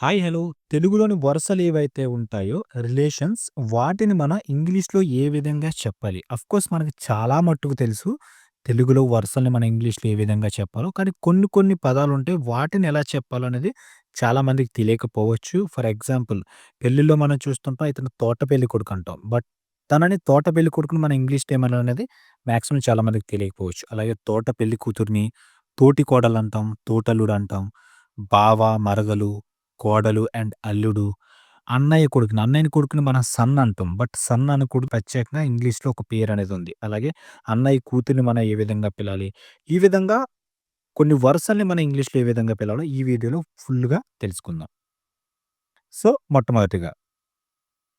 Hi! Hello! తెలుగులోని వరుసలు ఏవైతే ఉంటాయో రిలేషన్స్ వాటిని మనం ఇంగ్లీష్‌లో ఏ విధంగా చెప్పాలి? కోర్స్ మనకి చాలా మట్టుకు తెలుసు. తెలుగులో వరుసల్ని మనం ఇంగ్లీష్‌లో ఏ విధంగా చెప్పాలో. కానీ కొన్ని కొన్ని పదాలుంటాయి. వాటిని ఎలా చెప్పాలో అనేది చాలామందికి తెలియకపోవచ్చు. ఫర్ ఎగ్జాంపుల్ పెళ్ళిలో మనం చూస్తుంటాం ఇతను తోట పెళ్ళికొడుకు అంటాం. బట్ తనని తోట పెళ్ళికొడుకుని మనం ఇంగ్లీష్‌లో ఏమన్నా అనేది మ్యాక్సిమం చాలామందికి తెలియకపోవచ్చు. అలాగే తోట పెళ్ళి అంటాం తోటలు అంటాం బావ, మరగలు కోడలు అండ్ అల్లుడు, అన్నయ్య కొడుకుని, అన్నయ్య కొడుకుని మనం సన్ అంటాం. బట్ సన్ అని కొడుకు ప్రత్యేకంగా ఇంగ్లీష్‌లో ఒక పేరు అనేది ఉంది. అలాగే అన్నయ్య కూతురిని మనం ఏ విధంగా పిలాలి? ఈ విధంగా కొన్ని వరుసల్ని మనం ఇంగ్లీష్‌లో ఏ విధంగా పిలాలో ఈ వీడియోలో ఫుల్‌గా తెలుసుకుందాం. సో, మొట్టమొదటిగా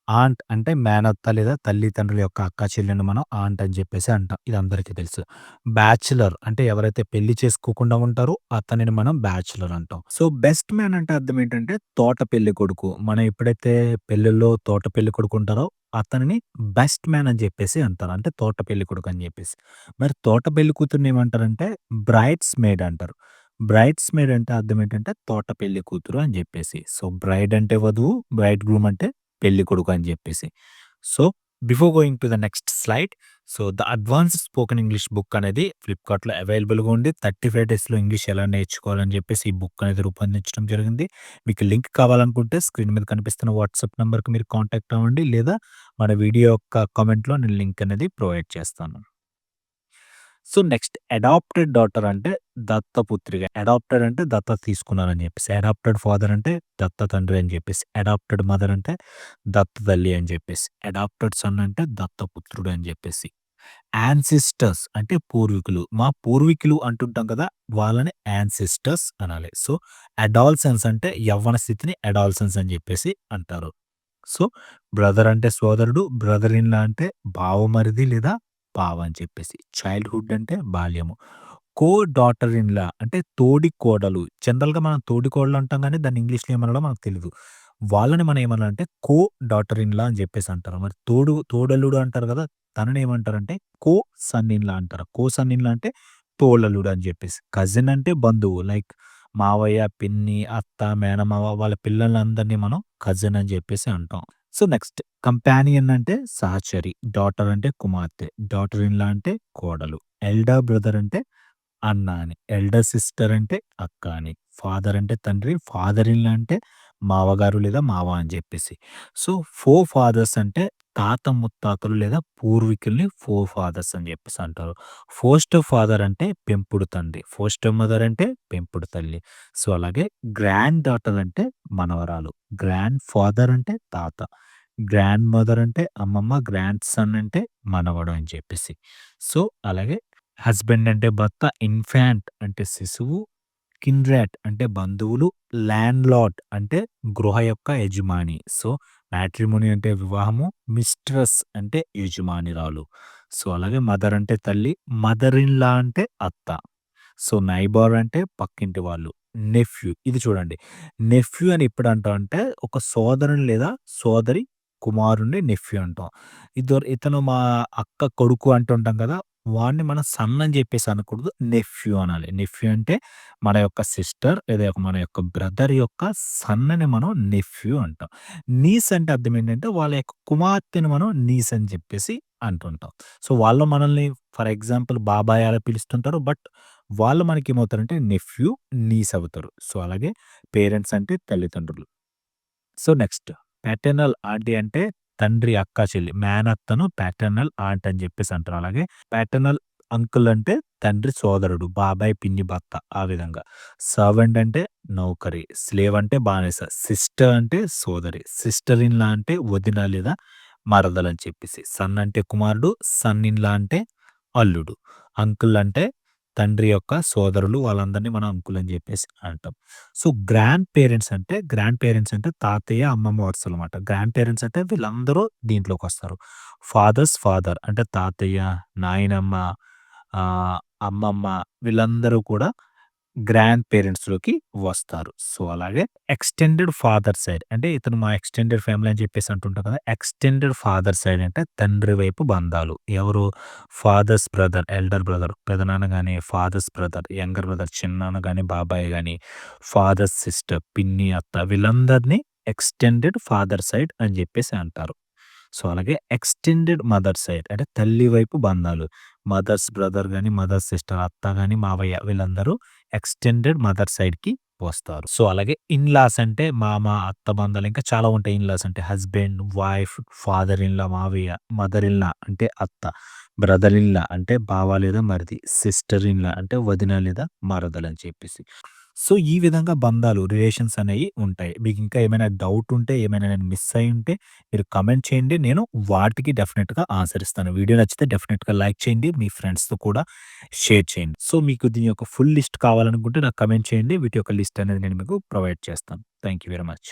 ఆంట్ అంటే మేనత్త లేదా తల్లిదండ్రుల యొక్క అక్క చెల్లెల్ని మనం ఆంట్ అని చెప్పేసి అంటాం. ఇది అందరికీ తెలుసు. బ్యాచిలర్ అంటే ఎవరైతే పెళ్ళి చేసుకోకుండా ఉంటారో అతనిని మనం బ్యాచిలర్ అంటాం. సో, బెస్ట్ మ్యాన్ అంటే అర్థం ఏంటంటే తోట పెళ్ళికొడుకు. మనం ఎప్పుడైతే పెళ్ళిల్లో తోట పెళ్ళికొడుకు ఉంటారో అతనిని బెస్ట్ మ్యాన్ అని చెప్పేసి అంటారు. అంటే తోట పెళ్ళికొడుకు అని చెప్పేసి. మరి తోట పెళ్ళికూతురిని ఏమంటారంటే బ్రైడ్స్ మేడ్ అంటారు. బ్రైడ్స్ మేడ్ అంటే అర్థం ఏంటంటే తోట పెళ్ళి కూతురు అని చెప్పేసి. సో, బ్రైడ్ అంటే వధువు, బ్రైడ్ గ్రూమ్ అంటే పెళ్ళికొడుకు అని చెప్పేసి. So, before going to the next slide so, the advanced spoken English book అనేది ఫ్లిప్‌కార్ట్‌లో అవైలబుల్‌గా ఉంది. 35 డేస్‌లో ఇంగ్లీష్ ఎలా నేర్చుకోవాలని చెప్పేసి ఈ బుక్ అనేది రూపొందించడం జరిగింది. మీకు లింక్ కావాలనుకుంటే స్క్రీన్ మీద కనిపిస్తున్న వాట్సాప్ నెంబర్కి మీరు కాంటాక్ట్ అవ్వండి. లేదా మన వీడియో యొక్క కామెంట్‌లో నేను లింక్ అనేది ప్రొవైడ్ చేస్తాను. సో, నెక్స్ట్ అడాప్టెడ్ డాటర్ అంటే దత్తపుత్రిక. అడాప్టెడ్ అంటే దత్త తీసుకున్నారని చెప్పేసి. అడాప్టెడ్ ఫాదర్ అంటే దత్త తండ్రి అని చెప్పేసి. అడాప్టెడ్ మదర్ అంటే దత్త తల్లి అని చెప్పేసి. అడాప్టెడ్ సన్ అంటే దత్తపుత్రుడు అని చెప్పేసి. యాన్సిస్టర్స్ అంటే పూర్వీకులు. మా పూర్వీకులు అంటుంటాం కదా! వాళ్ళని యాన్సిస్టర్స్ అనాలి. సో, అడాల్సన్స్ అంటే యవ్వన స్థితిని అడాల్సన్స్ అని చెప్పేసి అంటారు. సో, బ్రదర్ అంటే సోదరుడు, బ్రదర్ ఇన్ లా అంటే బావమరిది లేదా బావ అని చెప్పేసి. చైల్డ్‌హుడ్ అంటే బాల్యము. కో డాటర్ ఇన్ లా అంటే తోడి కోడలు. జనరల్‌గా మనం తోడి కోడలు అంటాం గానీ దాన్ని ఇంగ్లీష్‌లో ఏమనాలో మనకు తెలీదు. వాళ్ళని మనం ఏమనాలంటే కో డాటర్ ఇన్ లా అని చెప్పేసి అంటారు. మరి తోడు తోడల్లుడు అంటారు కదా! తనని ఏమంటారంటే కో సన్ ఇన్ లా అంటారు. కో సన్ ఇన్ లా అంటే తోడల్లుడు అని చెప్పేసి. కజిన్ అంటే బంధువు లైక్ మావయ్య, పిన్ని, అత్త, మేనమామ వాళ్ళ పిల్లలందరిని మనం కజిన్ అని చెప్పేసి అంటాం. సో, నెక్స్ట్ కంపానియన్ అంటే సహచరి. డాటర్ అంటే కుమార్తె. డాటర్ ఇన్లా అంటే కోడలు. ఎల్డర్ బ్రదర్ అంటే అన్న అని. ఎల్డర్ సిస్టర్ అంటే అక్క అని. ఫాదర్ అంటే తండ్రి. ఫాదర్ ఇన్లా అంటే మావగారు లేదా మావ అని చెప్పేసి. సో, ఫోర్ ఫాదర్స్ అంటే తాత ముత్తాతలు లేదా పూర్వీకుల్ని ఫోర్ ఫాదర్స్ అని చెప్పేసి అంటారు. ఫోస్ట్ ఫాదర్ అంటే పెంపుడు తండ్రి. ఫోస్ట్ మదర్ అంటే పెంపుడు తల్లి. సో, అలాగే గ్రాండ్ డాటర్ అంటే మనవరాలు. గ్రాండ్ ఫాదర్ అంటే తాత. గ్రాండ్ మదర్ అంటే అమ్మమ్మ. గ్రాండ్ సన్ అంటే మనవడు అని చెప్పేసి. సో, అలాగే హస్బెండ్ అంటే భర్త. ఇన్ఫాంట్ అంటే శిశువు. కిన్డ్రాట్ అంటే బంధువులు. ల్యాండ్‌లార్డ్ అంటే గృహ యొక్క యజమాని. సో, మ్యాట్రిమోని అంటే వివాహము. మిస్ట్రస్ అంటే యజమానిరాలు. సో, అలాగే మదర్ అంటే తల్లి. మదర్ ఇన్ లా అంటే అత్త. సో, నైబార్ అంటే పక్కింటి వాళ్ళు. నెఫ్యూ ఇది చూడండి. నెఫ్యూ అని ఎప్పుడు అంటాం అంటే ఒక సోదరుని లేదా సోదరి కుమారుణ్ణి నెఫ్యూ అంటాం. ఇద్దరు ఇతను మా అక్క కొడుకు అంటుంటాం కదా! వాడిని మనం సన్ అని చెప్పేసి అనకూడదు. నెఫ్యూ అనాలి. నెఫ్యూ అంటే మన యొక్క సిస్టర్ లేదా మన యొక్క బ్రదర్ యొక్క సన్‌ని మనం నెఫ్యూ అంటాం. నీస్ అంటే అర్థం ఏంటంటే వాళ్ళ యొక్క కుమార్తెను మనం నీస్ అని చెప్పేసి అంటుంటాం. సో, వాళ్ళు మనల్ని ఫర్ ఎగ్జాంపుల్ బాబాయ్ అలా పిలుస్తుంటారు. బట్ వాళ్ళు మనకి ఏమవుతారంటే నెఫ్యూ, నీస్ అవుతారు. సో, అలాగే పేరెంట్స్ అంటే తల్లిదండ్రులు. సో, నెక్స్ట్ పాటర్నల్ ఆంటీ అంటే తండ్రి అక్క, చెల్లి. మేనత్తను ప్యాటర్నల్ ఆంట్ అని చెప్పేసి అంటారు. అలాగే ప్యాటర్నల్ అంకుల్ అంటే తండ్రి సోదరుడు. బాబాయ్, పిన్ని భర్త ఆ విధంగా. సర్వెంట్ అంటే నౌకరి. స్లేవ్ అంటే బానిస. సిస్టర్ అంటే సోదరి. సిస్టర్ ఇన్లా అంటే వదిన లేదా మరదలు అని చెప్పేసి. సన్ అంటే కుమారుడు. సన్ ఇన్లా అంటే అల్లుడు. అంకుల్ అంటే తండ్రి యొక్క సోదరులు వాళ్ళందరిని మనం అంకుల్ అని చెప్పేసి అంటాం. సో, గ్రాండ్ పేరెంట్స్ అంటే గ్రాండ్ పేరెంట్స్ అంటే తాతయ్య, అమ్మమ్మ వరుసలమాట. గ్రాండ్ పేరెంట్స్ అంటే వీళ్ళందరూ దీంట్లోకి వస్తారు ఫాదర్స్ ఫాదర్ అంటే తాతయ్య, నాయనమ్మ, అమ్మమ్మ వీళ్ళందరూ కూడా గ్రాండ్ పేరెంట్స్‌లోకి వస్తారు. సో, అలాగే ఎక్స్‌టెండెడ్ ఫాదర్ సైడ్ అంటే ఇతను మా ఎక్స్‌టెండెడ్ ఫ్యామిలీ అని చెప్పేసి అంటుంటాం కదా! ఎక్స్‌టెండెడ్ ఫాదర్ సైడ్ అంటే తండ్రి వైపు బంధాలు. ఎవరు ఫాదర్స్ బ్రదర్, ఎల్డర్ బ్రదర్ పెదనాన్న కానీ ఫాదర్స్ బ్రదర్, యంగర్ బ్రదర్ చిన్నాన్న కానీ బాబాయ్ కానీ ఫాదర్స్ సిస్టర్, పిన్ని, అత్త వీళ్ళందరిని ఎక్స్‌టెండెడ్ ఫాదర్ సైడ్ అని చెప్పేసి అంటారు. సో, అలాగే ఎక్స్‌టెండెడ్ మదర్ సైడ్ అంటే తల్లి వైపు బంధాలు. మదర్స్ బ్రదర్ కానీ మదర్స్ సిస్టర్, అత్త కానీ మావయ్య వీళ్ళందరూ ఎక్స్‌టెండెడ్ మదర్ సైడ్‌కి వస్తారు. సో, అలాగే ఇన్‌లాస్ అంటే మామ, అత్త బంధాలు ఇంకా చాలా ఉంటాయి ఇన్‌లాస్ అంటే husband, wife, father in law మావయ్య, మదర్ ఇన్లా అంటే అత్త, బ్రదర్ ఇన్లా అంటే బావ లేదా మరిది, సిస్టర్ ఇన్లా అంటే వదిన లేదా మరదలని చెప్పేసి. సో, ఈ విధంగా బంధాలు రిలేషన్స్ అనేవి ఉంటాయి. మీకు ఇంకా ఏమైనా డౌట్ ఉంటే, ఏమైనా నేను మిస్ అయ్యుంటే మీరు కామెంట్ చేయండి. నేను వాటికి డెఫినిట్‌గా ఆన్సర్ ఇస్తాను. వీడియో నచ్చితే డెఫినిట్‌గా లైక్ చేయండి. మీ ఫ్రెండ్స్‌తో కూడా షేర్ చేయండి. సో, మీకు దీని యొక్క ఫుల్ లిస్ట్ కావాలనుకుంటే నాకు కామెంట్ చేయండి. వీటి యొక్క లిస్ట్ అనేది నేను మీకు ప్రొవైడ్ చేస్తాను. Thank you very much.